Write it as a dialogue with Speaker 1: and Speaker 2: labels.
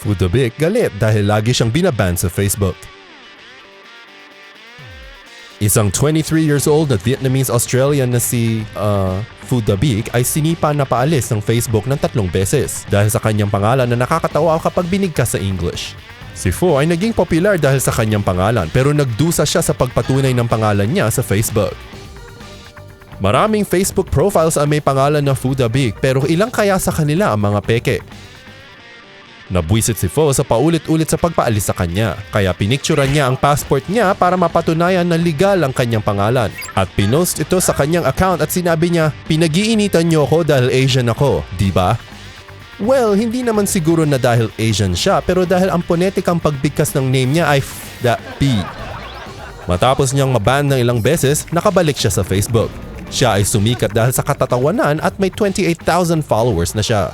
Speaker 1: Fudabic galit dahil lagi siyang binaban sa Facebook. Isang 23 years old na Vietnamese-Australian na si uh, Fudabic ay sinipa na paalis ng Facebook ng tatlong beses dahil sa kanyang pangalan na nakakatawa kapag binigkas sa English. Si Fu ay naging popular dahil sa kanyang pangalan pero nagdusa siya sa pagpatunay ng pangalan niya sa Facebook. Maraming Facebook profiles ang may pangalan na Fudabic pero ilang kaya sa kanila ang mga peke? Nabwisit si Fo sa paulit-ulit sa pagpaalis sa kanya, kaya pinicturean niya ang passport niya para mapatunayan na legal ang kanyang pangalan. At pinost ito sa kanyang account at sinabi niya, Pinag-iinitan niyo ako dahil Asian ako, di ba? Well, hindi naman siguro na dahil Asian siya pero dahil ang ponetikang pagbigkas ng name niya ay F-da-B. Matapos niyang maban ng ilang beses, nakabalik siya sa Facebook. Siya ay sumikat dahil sa katatawanan at may 28,000 followers na siya.